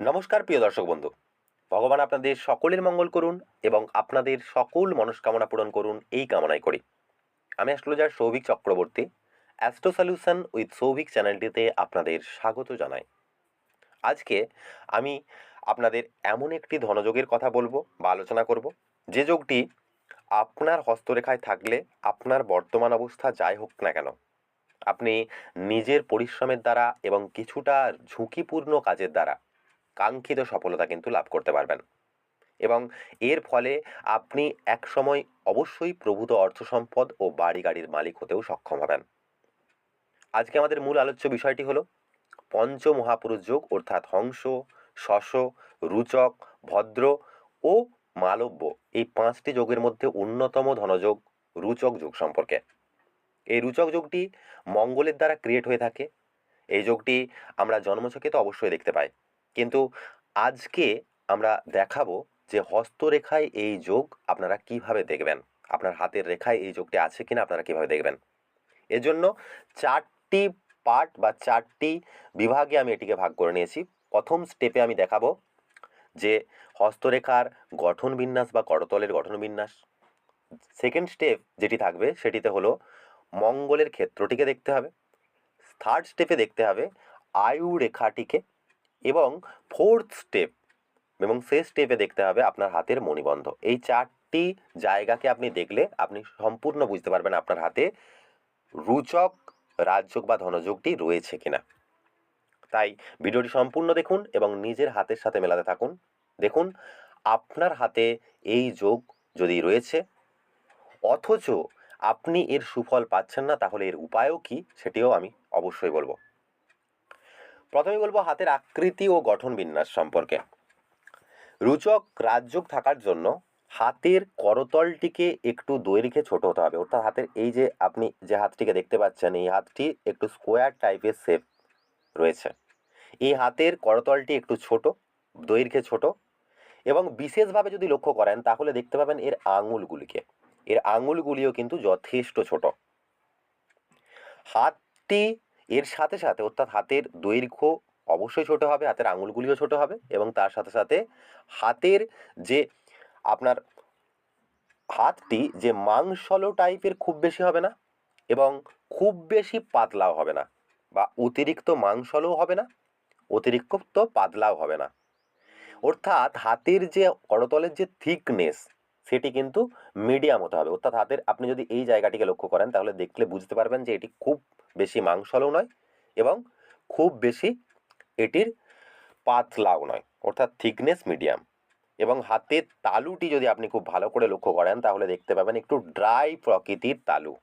নমস্কার, প্রিয় দর্শক বন্ধু। ভগবান আপনাদের সকলের মঙ্গল করুন এবং আপনাদের সকল মনস্কামনা পূরণ করুন এই কামনাই করি। আমি astrologer Souvik Chakraborty, astro solution with Souvik চ্যানেলটিতে আপনাদের স্বাগত জানাই। আজকে আমি আপনাদের এমন একটি ধনযোগের কথা বলব বা আলোচনা করব। যে যোগটি আপনার হস্তরেখায় থাকলে আপনার বর্তমান অবস্থা যাই হোক না কেন, আপনি নিজের পরিশ্রমের দ্বারা এবং কিছুটা ঝুঁকিপূর্ণ কাজের দ্বারা কাঙ্ক্ষিত সফলতা কিন্তু লাভ করতে পারবেন। এবং এর ফলে আপনি একসময় অবশ্যই প্রভূত অর্থ সম্পদ ও বাড়ি গাড়ির মালিক হতেও সক্ষম হবেন। আজকে আমাদের মূল আলোচ্য বিষয়টি হলো পঞ্চ মহাপুরুষ যোগ অর্থাৎ হংস শশ রুচক, ভদ্র ও মালব্য এই পাঁচটি যোগের মধ্যে অন্যতম ধনযোগ রুচক যোগ সম্পর্কে। এই রুচক যোগটি মঙ্গলের দ্বারা ক্রিয়েট হয়ে থাকে। এই যোগটি আমরা জন্মছকে তো অবশ্যই দেখতে পাই। কিন্তু আজকে আমরা দেখাবো যে হস্তরেখায় এই যোগ আপনারা কীভাবে দেখবেন? আপনার হাতের রেখায় এই যোগটি আছে কিনা আপনারা কীভাবে দেখবেন? এজন্য চারটি পার্ট বা চারটি বিভাগে আমি এটিকে ভাগ করে নিয়েছি। প্রথম স্টেপে আমি দেখাবো যে হস্তরেখার গঠন বিন্যাস বা করতলের গঠন বিন্যাস। সেকেন্ড স্টেপ যেটি থাকবে সেটিতে হলো মঙ্গলের ক্ষেত্রটিকে দেখতে হবে। থার্ড স্টেপে দেখতে হবে আয়ু রেখাটিকে এবং ফোর্থ স্টেপ এবং শেষ স্টেপে দেখতে হবে আপনার হাতের মণিবন্ধ। এই চারটি জায়গাকে আপনি দেখলে আপনি সম্পূর্ণ বুঝতে পারবেন আপনার হাতে রুচক, রাজযোগ বা ধনযোগটি রয়েছে কিনা। তাই ভিডিওটি সম্পূর্ণ দেখুন এবং নিজের হাতের সাথে মেলাতে থাকুন। দেখুন, আপনার হাতে এই যোগ যদি রয়েছে, অথচ আপনি এর সুফল পাচ্ছেন না, তাহলে এর উপায়ও কি সেটিও আমি অবশ্যই বলব। প্রথমে বলব হাতের আকৃতি ও গঠন বিন্যাস সম্পর্কে। রুচক রাজযোগ থাকার জন্য হাতের করতলটিকে একটু দৈর্ঘ্যে ছোট হতে হবে। অর্থাৎ হাতের এই যে আপনি যে হাতটিকে দেখতে পাচ্ছেন, এই হাতটি একটু স্কোয়ার টাইপের শেপ রয়েছে। এই হাতের করতলটি একটু ছোট দৈর্ঘ্যে ছোট এবং বিশেষভাবে যদি লক্ষ্য করেন, তাহলে দেখতে পাবেন এর আঙুলগুলিকে। এর আঙুলগুলিও কিন্তু যথেষ্ট ছোট। হাতটি এর সাথে সাথে অর্থাৎ হাতের দৈর্ঘ্য অবশ্যই ছোট হবে, হাতের আঙুলগুলিও ছোট হবে এবং তার সাথে সাথে হাতের যে আপনার হাতটি যে মাংসল টাইপের খুব বেশি হবে না এবং খুব বেশি পাতলাও হবে না বা অতিরিক্ত মাংসলও হবে না, অতিরিক্ত পাতলাও হবে না। অর্থাৎ হাতের যে করতলের যে থিকনেস সেটি কিন্তু মিডিয়াম হতে হবে। অর্থাৎ হাতের, আপনি যদি এই জায়গাটিকে লক্ষ্য করেন, তাহলে দেখলে বুঝতে পারবেন যে এটি খুব বেশি মাংসলও নয় এবং খুব বেশি এটির পাতলাও নয়। অর্থাৎ থিকনেস মিডিয়াম এবং হাতের তালুটি যদি আপনি খুব ভালো করে লক্ষ্য করেন, তাহলে দেখতে পাবেন একটু ড্রাই প্রকৃতির তালু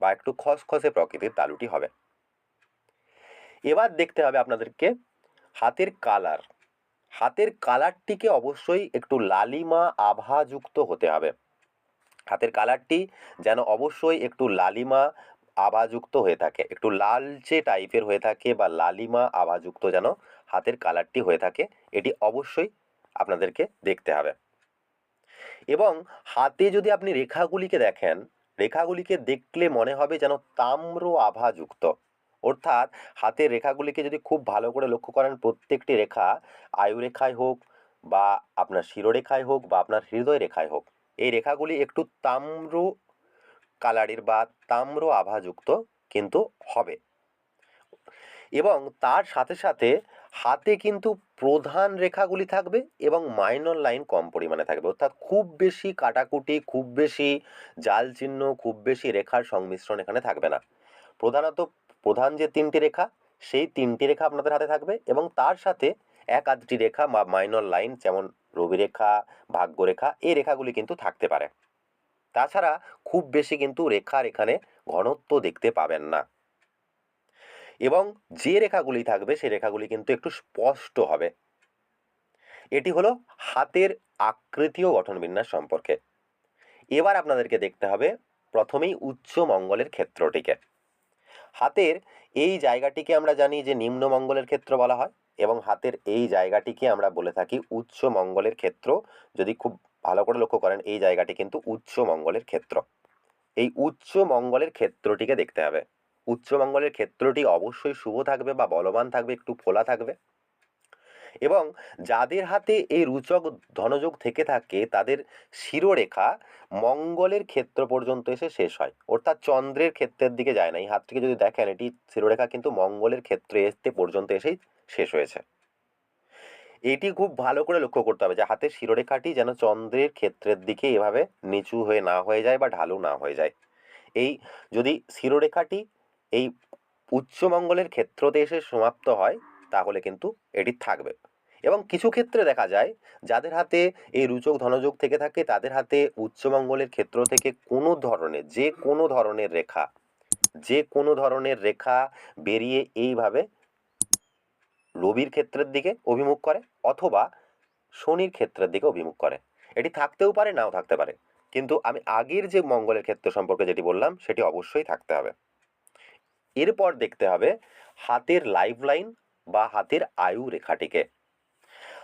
বা একটু খসখসে প্রকৃতির তালুটি হবে। এবার দেখতে হবে আপনাদেরকে হাতের কালার হাতের কালারটিকে অবশ্যই একটু লালিমা আভাযুক্ত হতে হবে। হাতের কালারটি যেন অবশ্যই একটু লালিমা আভাযুক্ত হয়ে থাকে, একটু লালচে টাইপের হয়ে থাকে বা লালিমা আভাযুক্ত যেন হাতের কালারটি হয়ে থাকে, এটি অবশ্যই আপনাদেরকে দেখতে হবে। এবং হাতে যদি আপনি রেখাগুলিকে দেখেন, রেখাগুলিকে দেখলে মনে হবে যেন তাম্র আভাযুক্ত। অর্থাৎ হাতের রেখাগুলিকে যদি খুব ভালো করে লক্ষ্য করেন, প্রত্যেকটি রেখা আয়ু রেখায় হোক বা আপনার শিরোরেখায় হোক বা আপনার হৃদয় রেখায় হোক, এই রেখাগুলি একটু তাম্র কালারের বা তাম্র আভাযুক্ত কিন্তু হবে। এবং তার সাথে সাথে হাতে কিন্তু প্রধান রেখাগুলি থাকবে এবং মাইনর লাইন কম পরিমাণে থাকবে। অর্থাৎ খুব বেশি কাটাকুটি, খুব বেশি জাল চিহ্ন, খুব বেশি রেখার সংমিশ্রণ এখানে থাকবে না। প্রধানত প্রধান যে তিনটি রেখা, সেই তিনটি রেখা আপনাদের হাতে থাকবে এবং তার সাথে এক আধটি রেখা বা মাইনর লাইন যেমন রবি রেখা ভাগ্যরেখা এই রেখাগুলি কিন্তু থাকতে পারে। তাছাড়া খুব বেশি কিন্তু রেখার এখানে ঘনত্ব দেখতে পাবেন না। এবং যে রেখাগুলি থাকবে, সেই রেখাগুলি কিন্তু একটু স্পষ্ট হবে। এটি হলো হাতের আকৃতি ও গঠন বিন্যাস সম্পর্কে। এবার আপনাদেরকে দেখতে হবে প্রথমেই উচ্চ মঙ্গলের ক্ষেত্রটিকে। হাতের এই জায়গাটিকে আমরা জানি যে নিম্ন মঙ্গলের ক্ষেত্র বলা হয় এবং হাতের এই জায়গাটিকে আমরা বলে থাকি উচ্চ মঙ্গলের ক্ষেত্র। যদি খুব ভালো করে লক্ষ্য করেন, এই জায়গাটি কিন্তু উচ্চ মঙ্গলের ক্ষেত্র। এই উচ্চ মঙ্গলের ক্ষেত্রটিকে দেখতে হবে। উচ্চ মঙ্গলের ক্ষেত্রটি অবশ্যই শুভ থাকবে বা বলবান থাকবে, একটু ফোলা থাকবে। এবং যাদের হাতে এই রুচক ধনযোগ থেকে থাকে, তাদের শিরোরেখা মঙ্গলের ক্ষেত্র পর্যন্ত এসে শেষ হয়। অর্থাৎ চন্দ্রের ক্ষেত্রের দিকে যায় না। এই হাতটিকে যদি দেখেন, এটি শিরোরেখা কিন্তু মঙ্গলের ক্ষেত্রে আসতে পর্যন্ত এসেই শেষ হয়েছে। এটি খুব ভালো করে লক্ষ্য করতে হবে যে হাতের শিরোরেখাটি যেন চন্দ্রের ক্ষেত্রের দিকে এভাবে নিচু হয়ে না হয়ে যায় বা ঢালু না হয়ে যায়। এই যদি শিরোরেখাটি এই উচ্চমঙ্গলের ক্ষেত্রতে এসে সমাপ্ত হয় তাহলে কিন্তু এটি থাকবে। এবং কিছু ক্ষেত্রে দেখা যায়, যাদের হাতে এই রুচক ধনযোগ থেকে থাকে, তাদের হাতে উচ্চমঙ্গলের ক্ষেত্র থেকে কোনো ধরনের, যে কোনো ধরনের রেখা, যে কোনো ধরনের রেখা বেরিয়ে এইভাবে রবির ক্ষেত্রের দিকে অভিমুখ করে অথবা শনির ক্ষেত্রের দিকে অভিমুখ করে। এটি থাকতেও পারে, নাও থাকতে পারে। কিন্তু আমি আগের যে মঙ্গলের ক্ষেত্র সম্পর্কে যেটি বললাম, সেটি অবশ্যই থাকতে হবে। এরপর দেখতে হবে হাতের লাইফ লাইন বা হাতের আয়ু রেখাটিকে।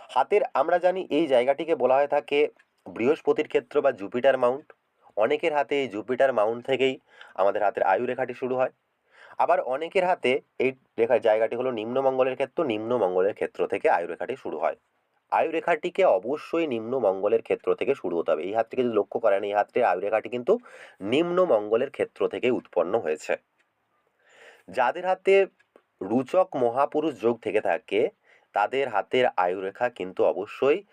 হাতের, আমরা জানি, এই জায়গাটিকে বলা হয়ে থাকে বৃহস্পতির ক্ষেত্র বা জুপিটার মাউন্ট। অনেকের হাতে এই জুপিটার মাউন্ট থেকেই আমাদের হাতের আয়ু রেখাটি শুরু হয়। আবার অনেকের হাতে এই রেখার জায়গাটি হলো নিম্নমঙ্গলের ক্ষেত্র নিম্নমঙ্গলের ক্ষেত্র থেকে আয়ু রেখাটি শুরু হয়। আয়ু রেখাটিকে অবশ্যই নিম্ন মঙ্গলের ক্ষেত্র থেকে শুরু হতে হবে। এই হাতটিকে যদি লক্ষ্য করেন, এই হাতটির আয়ু রেখাটি কিন্তু নিম্ন মঙ্গলের ক্ষেত্র থেকে উৎপন্ন হয়েছে। যাদের হাতে রুচক মহাপুরুষ যোগ থেকে থাকে, তাদের হাতের আয়ুরেখা কিন্তু অবশ্যই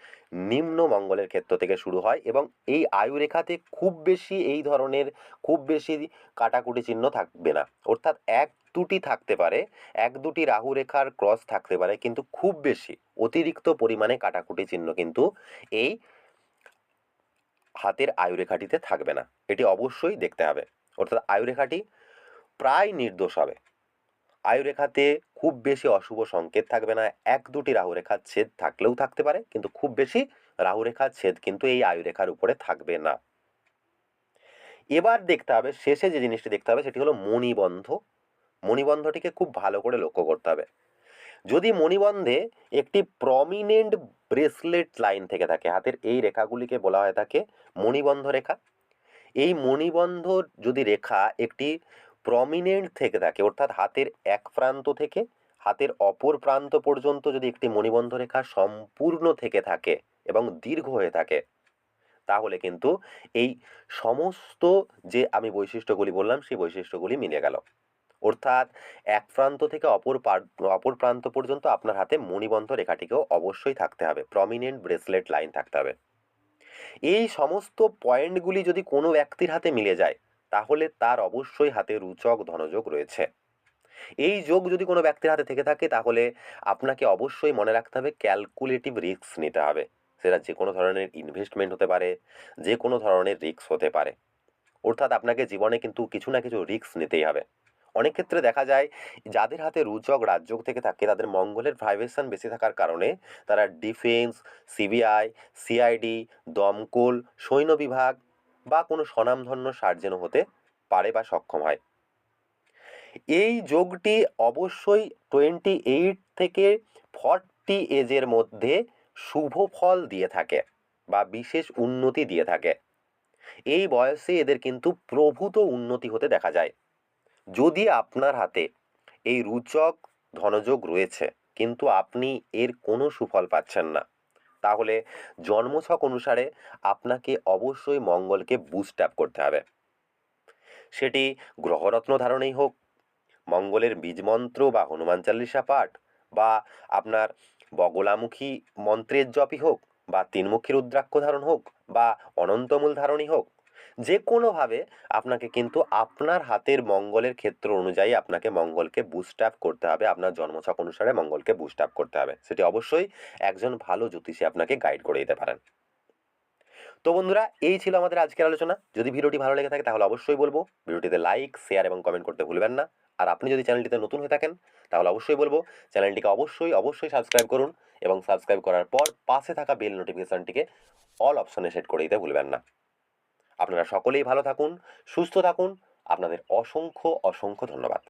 নিম্ন মঙ্গলের ক্ষেত্র থেকে শুরু হয় এবং এই আয়ুরেখাতে খুব বেশি এই ধরনের খুব বেশি কাটাকুটি চিহ্ন থাকবে না। অর্থাৎ এক দুটি থাকতে পারে, এক দুটি রাহু রেখার ক্রস থাকতে পারে, কিন্তু খুব বেশি, অতিরিক্ত পরিমাণে কাটাকুটি চিহ্ন কিন্তু এই হাতের আয়ুরেখাটিতে থাকবে না। এটি অবশ্যই দেখতে হবে। অর্থাৎ আয়ুরেখাটি প্রায় নির্দোষ হবে। আয়ুরেখাতে খুব বেশি অশুভ সংকেত থাকবে না। এক দুটি রাহুরেখার ছেদ থাকলেও থাকতে পারে, কিন্তু খুব বেশি রাহুরেখার ছেদ কিন্তু এই আয়ুরেখার উপরে থাকবে না। এবার দেখতে হবে, শেষে যে জিনিসটি দেখতে হবে সেটি হলো মণিবন্ধ। মণিবন্ধটিকে খুব ভালো করে লক্ষ্য করতে হবে। যদি মণিবন্ধে একটি প্রমিনেন্ট ব্রেসলেট লাইন থেকে থাকে, হাতের এই রেখাগুলিকে বলা হয়ে থাকে মণিবন্ধ রেখা। এই মণিবন্ধ যদি রেখা একটি প্রমিনেন্ট থেকে থাকে, অর্থাৎ হাতের এক প্রান্ত থেকে হাতের অপর প্রান্ত পর্যন্ত যদি একটি মণিবন্ধ রেখা সম্পূর্ণ থেকে থাকে এবং দীর্ঘ হয়ে থাকে, তাহলে কিন্তু এই সমস্ত যে আমি বৈশিষ্ট্যগুলি বললাম, সেই বৈশিষ্ট্যগুলি মিলে গেল। অর্থাৎ এক প্রান্ত থেকে অপর অপর প্রান্ত পর্যন্ত আপনার হাতে মণিবন্ধ রেখাটিকেও অবশ্যই থাকতে হবে প্রমিনেন্ট ব্রেসলেট লাইন থাকতে হবে। এই সমস্ত পয়েন্টগুলি যদি কোনো ব্যক্তির হাতে মিলে যায় তাহলে তার অবশ্যই হাতে রুচক ধনযোগ রয়েছে। এই যোগ যদি কোনো ব্যক্তির হাতে থেকে থাকে, তাহলে আপনাকে অবশ্যই মনে রাখতে হবে ক্যালকুলেটিভ রিস্ক নিতে হবে। সেটা যে কোনো ধরনের ইনভেস্টমেন্ট হতে পারে, যে কোনো ধরনের রিস্ক হতে পারে। অর্থাৎ আপনাকে জীবনে কিন্তু কিছু না কিছু রিস্ক নিতেই হবে। অনেক ক্ষেত্রে দেখা যায়, যাদের হাতে রুচক রাজযোগ থেকে থাকে, তাদের মঙ্গলের ভাইব্রেশন বেশি থাকার কারণে তারা ডিফেন্স সিবিআই সিআইডি দমকল, সৈন্য বিভাগ বা কোনো স্বনামধন্য সার্জেন হতে পারে বা সক্ষম হয়। এই যোগটি অবশ্যই টোয়েন্টি এইট থেকে ফর্টি এজের মধ্যে শুভ ফল দিয়ে থাকে বা বিশেষ উন্নতি দিয়ে থাকে। এই বয়সে এদের কিন্তু প্রভূত উন্নতি হতে দেখা যায়। যদি আপনার হাতে এই রুচক ধনযোগ রয়েছে, কিন্তু আপনি এর কোনো সুফল পাচ্ছেন না। তাহলে জন্মছক অনুসারে আপনাকে অবশ্যই মঙ্গলকে বুস্ট আপ করতে হবে। সেটি গ্রহরত্ন ধারণেই হোক, মঙ্গলের বীজমন্ত্র বা হনুমান চাল্লিশা পাঠ বা আপনার বগলামুখী মন্ত্রের জপই হোক বা তিনমুখী রুদ্রাক্ষ ধারণ হোক বা অনন্তমূল ধারণই হোক যে কোনোভাবে আপনাকে কিন্তু আপনার হাতের মঙ্গলের ক্ষেত্র অনুযায়ী আপনাকে মঙ্গলকে বুস্ট আপ করতে হবে। আপনার জন্মছক অনুসারে মঙ্গলকে বুস্ট আপ করতে হবে। সেটি অবশ্যই একজন ভালো জ্যোতিষী আপনাকে গাইড করে দিতে পারেন। তো বন্ধুরা, এই ছিল আমাদের আজকের আলোচনা। যদি ভিডিওটি ভালো লেগে থাকে, তাহলে অবশ্যই বলব, ভিডিওটিতে লাইক শেয়ার এবং কমেন্ট করতে ভুলবেন না। আর আপনি যদি চ্যানেলটিতে নতুন হয়ে থাকেন, তাহলে অবশ্যই বলব, চ্যানেলটিকে অবশ্যই অবশ্যই সাবস্ক্রাইব করুন এবং সাবস্ক্রাইব করার পর পাশে থাকা বেল নোটিফিকেশনটিকে অল অপশনে সেট করে দিতে ভুলবেন না। আপনারা সকলেই ভালো থাকুন সুস্থ থাকুন। আপনাদের অসংখ্য অসংখ্য ধন্যবাদ।